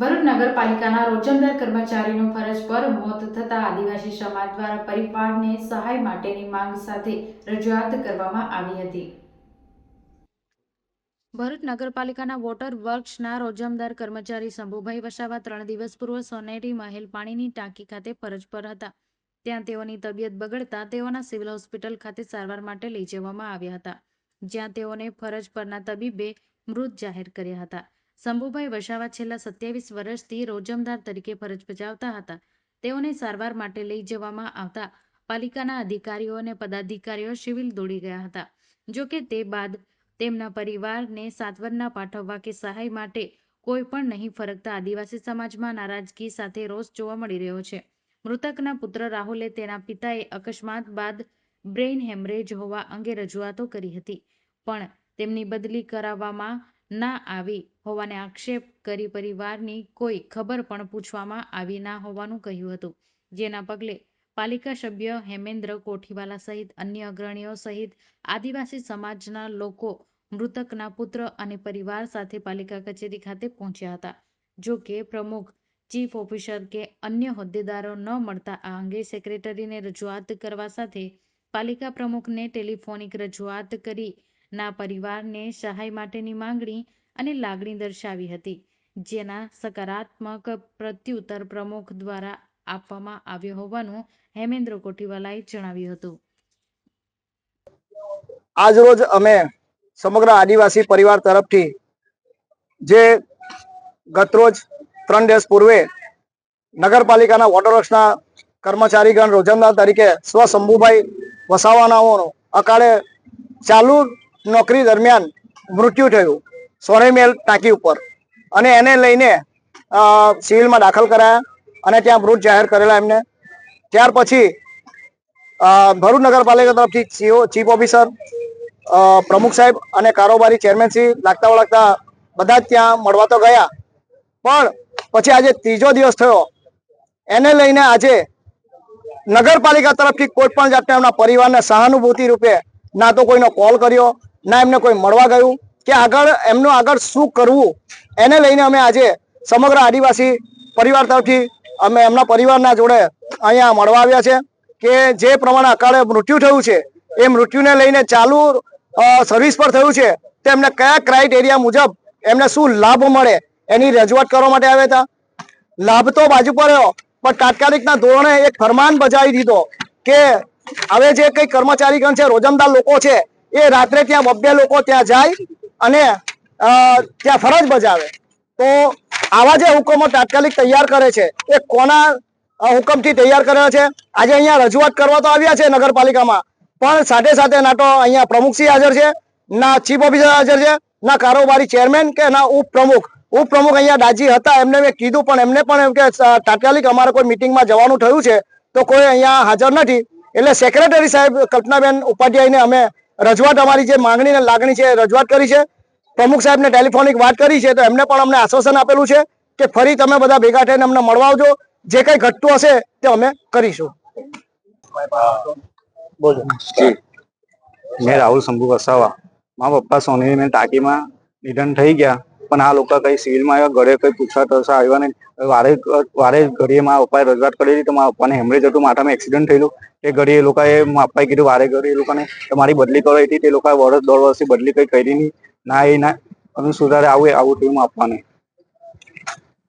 ભરૂચ નગરપાલિકાના રોજમદાર કર્મચારીનું ફરજ પર મોત થતા આદિવાસી સમાજ દ્વારા પરિવારને સહાય માટેની માંગ સાથે રજૂઆત કરવામાં આવી હતી. ભરૂચ નગરપાલિકાના વોટર વર્ક્સના રોજમદાર કર્મચારી શંભુભાઈ વસાવા ત્રણ દિવસ પૂર્વ સોનેરી મહેલ પાણીની ટાંકી ખાતે ફરજ પર હતા. ત્યાં તેઓની તબિયત બગડતા તેઓના સિવિલ હોસ્પિટલ ખાતે સારવાર માટે લઈ જવામાં આવ્યા હતા, જ્યાં તેઓને ફરજ પરના તબીબે મૃત જાહેર કર્યા હતા. શંભુભાઈ વસાવા છેલ્લા સત્યાવીસ વર્ષથી રોજમદાર તરીકે ફરજ બજાવતા હતા. તેઓને સારવાર માટે લઈ જવામાં આવતા પાલિકાના અધિકારીઓ અને પદાધિકારીઓ સિવિલ દોડી ગયા હતા. જોકે તે બાદ તેમના પરિવારને સાંત્વના પાઠવવા કે સહાય માટે કોઈ પણ નહીં ફરકતા આદિવાસી સમાજમાં નારાજગી સાથે રોષ જોવા મળી રહ્યો છે. મૃતકના પુત્ર રાહુલે તેના પિતાએ અકસ્માત બાદ બ્રેઇન હેમરેજ હોવા અંગે રજૂઆતો કરી હતી. પણ તેમની બદલી કરાવવામાં ના આવી હોવાને આક્ષેપ કરી પરિવારની કોઈ ખબર પણ પૂછવામાં આવી ના હોવાનું કહ્યું હતું. જેના પગલે પાલિકા સભ્ય હેમેન્દ્ર કોઠીવાલા સહિત અન્ય અગ્રણીઓ સહિત આદિવાસી સમાજના લોકો મૃતકના પુત્ર અને પરિવાર સાથે પાલિકા કચેરી ખાતે પહોંચ્યા હતા. જો કે પ્રમુખ, ચીફ ઓફિસર કે અન્ય હોદ્દેદારો ન મળતા આ અંગે સેક્રેટરીને રજૂઆત કરવા સાથે પાલિકા પ્રમુખને ટેલિફોનિક રજૂઆત કરી ના પરિવારને સહાય માટેની માંગણી અને લાગણી દર્શાવી હતી, જેના સકારાત્મક પ્રત્યુત્તર પ્રમુખ દ્વારા આપવામાં આવ્યો હોવાનું હેમેન્દ્ર કોઠીવાલાએ જણાવ્યું હતું. આજરોજ અમે સમગ્ર આદિવાસી પરિવાર તરફથી જે ગતરોજ ત્રણ દિવસ પૂર્વે નગરપાલિકાના વોટર વર્ક્સના કર્મચારીગણ રોજંદા તરીકે સ્વ શંભુભાઈ વસાવાનાઓનો અકાળે ચાલુ નોકરી દરમિયાન મૃત્યુ થયું. સોનેમેલ ટાંકી ઉપર. અને એને લઈને સિવિલમાં દાખલ કરાયા અને ત્યાં મૃત જાહેર કરેલા એમને. ત્યાર પછી ભરૂચ નગરપાલિકા તરફથી સીઓ, ચીફ ઓફિસર પ્રમુખ સાહેબ અને કારોબારી ચેરમેન શ્રી લાગતા વળગતા બધા જ ત્યાં મળવા તો ગયા. પણ પછી આજે ત્રીજો દિવસ થયો. એને લઈને આજે નગરપાલિકા તરફથી કોઈ પણ જાતના એમના પરિવારને સહાનુભૂતિ રૂપે ના તો કોઈનો કોલ કર્યો ના, એમને કોઈ મળવા ગયું? કે આગળ એમનું આગળ શું કરવું? એને લઈને અમે આજે સમગ્ર આદિવાસી પરિવાર તરફથી અમે એમના પરિવારના જોડે અહીંયા મળવા આવ્યા છે કે જે પ્રમાણે અકાળે મૃત્યુ થયું છે, એ મૃત્યુને લઈને ચાલુ સર્વિસ પર થયું છે, તો એમને કયા ક્રાઇટેરિયા મુજબ એમને શું લાભ મળે એની રજૂઆત કરવા માટે આવ્યા હતા? લાભ તો બાજુ પર રહ્યો પણ તાત્કાલિકના ધોરણે એક ફરમાન બજાવી દીધો કે હવે જે કઈ કર્મચારીગણ છે, રોજમદાર લોકો છે એ રાત્રે ત્યાં બબ્બે લોકો ત્યાં જાય અને ત્યાં ફરજ બજાવે. તો આવા જે હુકમો તાત્કાલિક તૈયાર કરે છે, એ કોના હુકમથી તૈયાર કરેલા છે? આજે અહીંયા રજૂઆત કરવા તો આવ્યા છે નગરપાલિકામાં, પણ સાથે સાથે ના તો અહીંયા પ્રમુખશ્રી હાજર છે, ના ચીફ ઓફિસર હાજર છે, ના કારોબારી ચેરમેન કે ના ઉપપ્રમુખ ઉપપ્રમુખ અહીંયા દાજી હતા, એમને મેં કીધું, પણ એમને પણ એમ કે તાત્કાલિક અમારે કોઈ મિટિંગમાં જવાનું થયું છે, તો કોઈ અહીંયા હાજર નથી. એટલે સેક્રેટરી સાહેબ કલ્પનાબેન ઉપાધ્યાયને અમે રજૂઆત અમારી જે માંગણી અને લાગણી છે એ રજૂઆત કરી છે. પ્રમુખ સાહેબને ટેલિફોનિક વાત કરી છે તો એમને પણ અમને આશ્વાસન આપેલું છે કે ફરી તમે બધા ભેગા થઈને અમને મળવા આવજો જે કંઈ ઘટતું હશે તે અમે કરીશું. બોલો. મેં રાહુલ શંભુ વસાવા. મારા પપ્પા સોની મેં ટાંકીમાં નિધન થઈ ગયા. પણ આ લોકો કઈ સિવિલમાં આવ્યા, ઘરે કઈ પૂછવા તરસા આવ્યા નહીં. વારે વારે ઘડીએ મારા પપ્પાએ રજૂઆત કરેલી તો મારા પપ્પાને હેમરેજ હતું માથામાં એક્સિડન્ટ થયેલું. તે ઘડી એ લોકોએ મારા પપ્પાએ કીધું, વારે ઘડી એ લોકોને તમારી બદલી કરો હતી. તે લોકોએ વર્ષ દોઢ વર્ષથી બદલી કઈ કરી નહીં. ના, એ ના. અમે સુધારે આવું આવું થયું આપવાની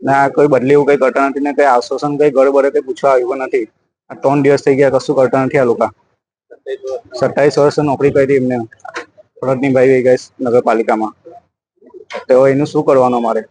ના, કોઈ બદલી એવું કઈ કરતા નથી ને, કઈ આશ્વાસન કઈ ઘરે બરે કઈ પૂછવા આવ્યું નથી. આ ત્રણ દિવસ થઈ ગયા, કશું કરતા નથી આ લોકો. સત્તાવીસ વર્ષ નોકરી કરી એમને. ફરજ નિભાવી ગઈ નગરપાલિકામાં. તો એનું શું કરવાનું અમારે?